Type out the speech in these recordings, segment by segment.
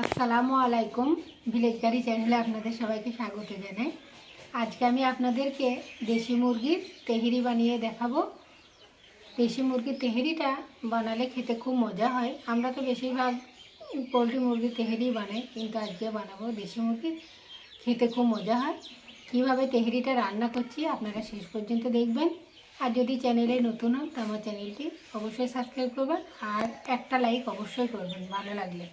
আসসালামু আলাইকুম ভিলেজ গাড়ি চ্যানেলে আপনাদের সবাইকে স্বাগত জানাই। আজকে আমি আপনাদেরকে দেশি মুরগির তেহেরি বানিয়ে দেখাবো। দেশি মুরগির তেহেরিটা বানালে খেতে খুব মজা হয়। আমরা তো বেশিরভাগ পোলট্রি মুরগির তেহেরি বানাই, কিন্তু আজকে বানাবো দেশি মুরগি। খেতে খুব মজা হয়। কীভাবে তেহেরিটা রান্না করছি আপনারা শেষ পর্যন্ত দেখবেন। আর যদি চ্যানেলে নতুন হন, তো আমার চ্যানেলটি অবশ্যই সাবস্ক্রাইব করবেন। আর একটা লাইক অবশ্যই করবেন, ভালো লাগলে।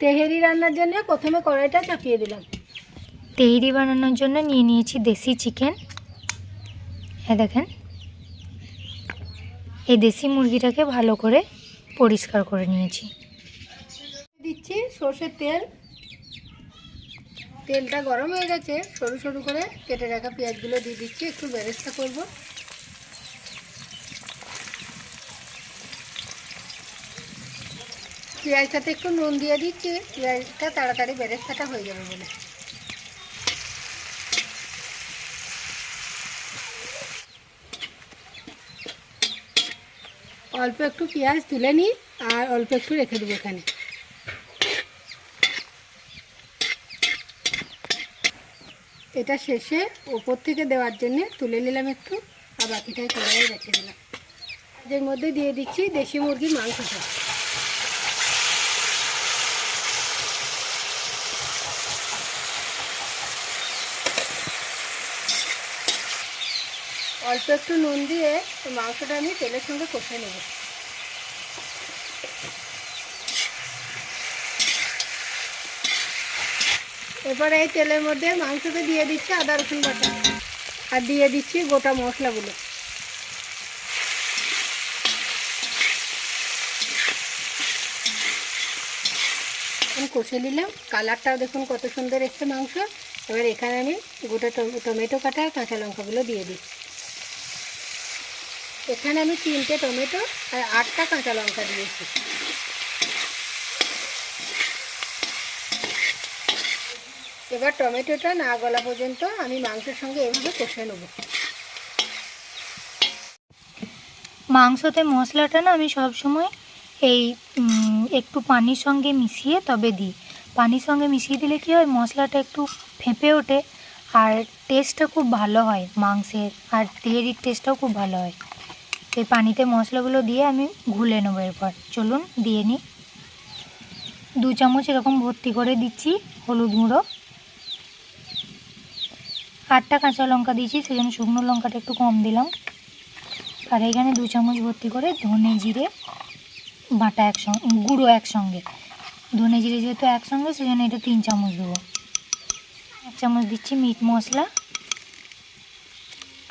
তেহেরি রান্নার জন্য প্রথমে কড়াইটা চাপিয়ে দিলাম। তেহেরি বানানোর জন্য নিয়ে নিয়েছি দেশি চিকেন। হ্যাঁ দেখেন। এই দেশি মুরগিটাকে ভালো করে পরিষ্কার করে নিয়েছি। দিচ্ছি সর্ষের তেল। তেলটা গরম হয়ে গেছে সরু সরু করে কেটে রাখা পেঁয়াজগুলো দিয়ে দিচ্ছি একটু বেরেস্তা করব। পেঁয়াজটাতে একটু নুন দিয়ে দিচ্ছি, পেঁয়াজটা তাড়াতাড়ি বেরেস্তাটা হয়ে যাবে বলে। অল্প একটু পেঁয়াজ তুলে নিই আর অল্প একটু রেখে দেবো এখানে। এটা শেষে ওপর থেকে দেওয়ার জন্য তুলে নিলাম একটু, আর বাকিটাই কড়াইয়ে রেখে দিলাম। এর মধ্যে দিয়ে দিচ্ছি দেশি মুরগির মাংসটা। অল্প একটু নুন দিয়ে মাংসটা আমি তেলের সঙ্গে কষে নেব। এরপরে এই তেলের মধ্যে মাংসটা দিয়ে দিচ্ছি আদা, রসুন বাটা আর দিয়ে দিচ্ছি গোটা মশলাগুলো। কষে নিলাম। কালারটাও দেখুন কত সুন্দর এসছে মাংস। এবার এখানে আমি গোটা টম- টমেটো কাটা কাঁচা লঙ্কাগুলো দিয়ে দিচ্ছি। এখানে আমি তিনটে টমেটো আর আটটা কাঁচা লঙ্কা দিয়েছি। এবার টমেটোটা না গলা পর্যন্ত আমি মাংসের সঙ্গে এভাবে কষে নেব। মাংসতে মশলাটা না আমি সব সময় এই একটু পানির সঙ্গে মিশিয়ে তবে দিই। পানির সঙ্গে মিশিয়ে দিলে কি হয়, মশলাটা একটু ফেঁপে ওঠে আর টেস্টটা খুব ভালো হয় মাংসের, আর তেহেরির টেস্টটাও খুব ভালো হয়। এই পানিতে মশলাগুলো দিয়ে আমি ঘুলে নেব এরপর। চলুন, দিয়ে নিই। দু চামচ এরকম ভর্তি করে দিচ্ছি হলুদ গুঁড়ো। আটটা কাঁচা লঙ্কা দিয়েছি সেজন্য শুকনো লঙ্কাটা একটু কম দিলাম। আর এখানে দু চামচ ভর্তি করে ধনে জিরে বাটা একসঙ্গে, গুঁড়ো একসঙ্গে। ধনে জিরে যেহেতু একসঙ্গে সেজন্য এটা তিন চামচ দেবো। এক চামচ দিচ্ছি মিট মশলা।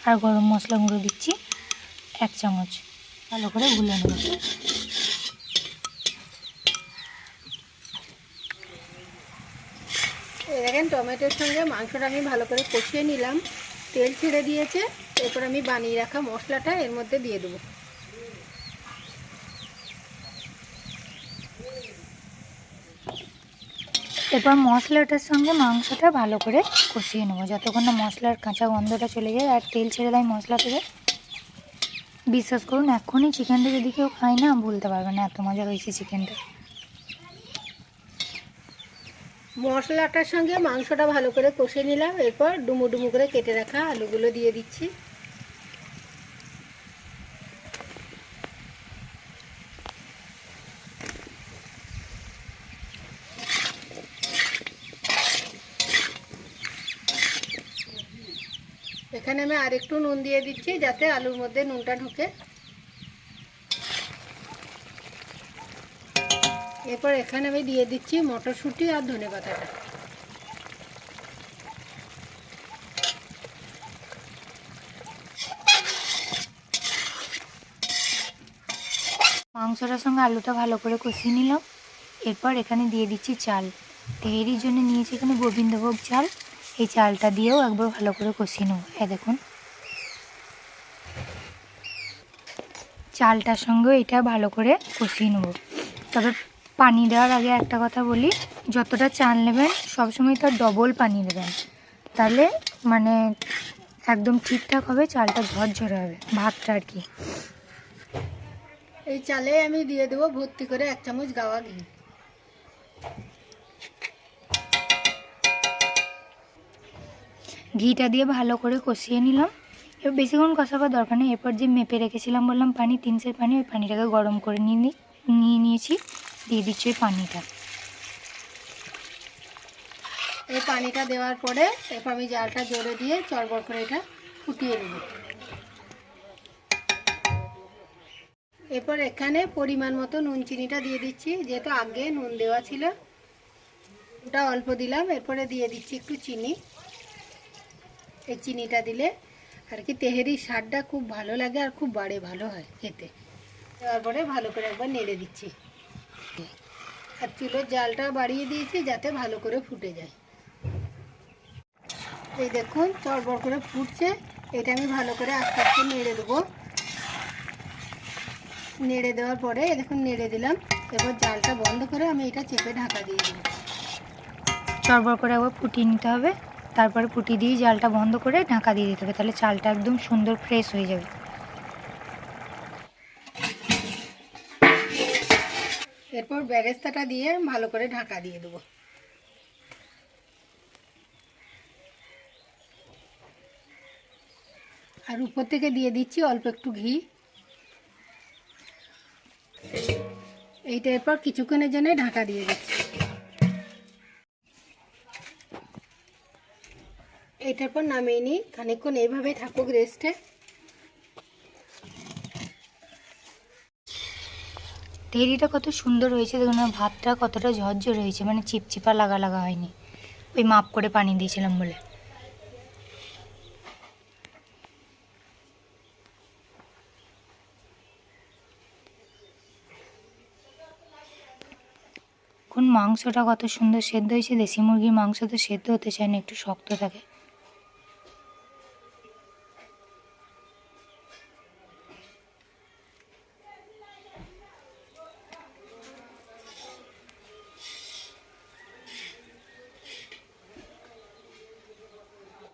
আর গরম মশলা গুঁড়ো দিচ্ছি। এক চামচ। ভালো করে গুলে নেব। এই দেখেন টমেটোর সঙ্গে মাংসটা আমি ভালো করে কষিয়ে নিলাম। তেল ছেড়ে দিয়েছে এরপর আমি বানিয়ে রাখা মশলাটা এর মধ্যে দিয়ে দেবো। এরপর মশলাটার সঙ্গে মাংসটা ভালো করে কষিয়ে নেব যতক্ষণ না মশলার কাঁচা গন্ধটা চলে যায় আর তেল ছেড়ে দেয় মশলা থেকে বিশ্বাস করুন, এখনই চিকেনটা যদি কেউ খায় না বলতে পারবে না, এত মজা রয়েছে চিকেনটা। মশলাটার সঙ্গে মাংসটা ভালো করে কষে নিলাম, এরপর ডুমু ডুমু করে কেটে রাখা আলুগুলো দিয়ে দিচ্ছি। এখানে আমি আরেকটু নুন দিয়ে দিচ্ছি যাতে আলুর মধ্যে নুনটা ঢুকে। এরপর এখানে আমি দিয়ে দিচ্ছি মটরশুঁটি আর ধনে পাতাটা। মাংসটার সঙ্গে আলুটা ভালো করে কষিয়ে নিলাম। এরপর এখানে দিয়ে দিচ্ছি চাল। তেহেরির জন্য নিয়েছি এখানে গোবিন্দভোগ চাল। এই চালটা দিয়েও একবার ভালো করে কষিয়ে নেব। হ্যাঁ দেখুন। চালটার সঙ্গেও এটা ভালো করে কষিয়ে নেব। তবে পানি দেওয়ার আগে একটা কথা বলি, যতটা চাল নেবেন, সবসময় তার ডবল পানি দেবেন তাহলে মানে একদম ঠিকঠাক হবে, চালটা ঝরঝরে হবে, ভাতটা আর কি। এই চালে আমি দিয়ে দেবো ভর্তি করে এক চামচ গাওয়া ঘি। ঘিটা দিয়ে ভালো করে কষিয়ে নিলাম। এবার বেশিক্ষণ কষাবার দরকার নেই। এরপর যে মেপে রেখেছিলাম, বললাম পানি, তিন সের পানি, ওই পানিটাকে গরম করে নিয়ে নিয়ে নিয়েছি। দিয়ে দিচ্ছি ওই পানিটা। এই পানিটা দেওয়ার পরে এরপর আমি জালটা জোরে দিয়ে চড়বড় করে এটা ফুটিয়ে নেব। এরপর এখানে পরিমাণ মতো নুন চিনিটা দিয়ে দিচ্ছি। যেহেতু আগে নুন দেওয়া ছিল, ওটা অল্প দিলাম। এরপরে দিয়ে দিচ্ছি একটু চিনি। এই চিনিটা দিলে আর কি তেহেরির স্বাদটা খুব ভালো লাগে আর খুব বাড়ে ভালো হয় খেতে। দেওয়ার পরে ভালো করে একবার নেড়ে দিচ্ছি। আর চুলোর জালটা বাড়িয়ে দিয়েছি যাতে ভালো করে ফুটে যায়। এই দেখুন চড়বড় করে ফুটছে। এটা আমি ভালো করে আস্তে আস্তে নেড়ে দেবো। নেড়ে দেওয়ার পরে দেখুন নেড়ে দিলাম। এবার জালটা বন্ধ করে আমি এটা চেপে ঢাকা দিয়ে দেবো। চড়বড় করে একবার ফুটিয়ে নিতে হবে। তারপরে ফুটিয়ে দিয়ে জালটা বন্ধ করে ঢাকা দিয়ে দিতে হবে, তাহলে চালটা একদম সুন্দর ফ্রেশ হয়ে যাবে। এরপর ব্যারেস্তাটা দিয়ে ভালো করে ঢাকা দিয়ে দেবো। আর উপর থেকে দিয়ে দিচ্ছি অল্প একটু ঘি। এইটা এরপর কিছুক্ষণের জন্য ঢাকা দিয়ে দিচ্ছি। এইটার পর নামিয়ে নিই। খানিকক্ষণ এইভাবে থাকুক রেস্টে তেহরিটা কত সুন্দর হয়েছে, দেখুন ভাতটা কতটা ঝরঝর হয়েছে মানে চিপচিপা লাগা লাগা হয়নি। ওই মাপ করে পানি দিয়েছিলাম বলে। কোন মাংসটা কত সুন্দর সেদ্ধ হয়েছে, দেশি মুরগির মাংস তো সেদ্ধ হতে চায় না, একটু শক্ত থাকে।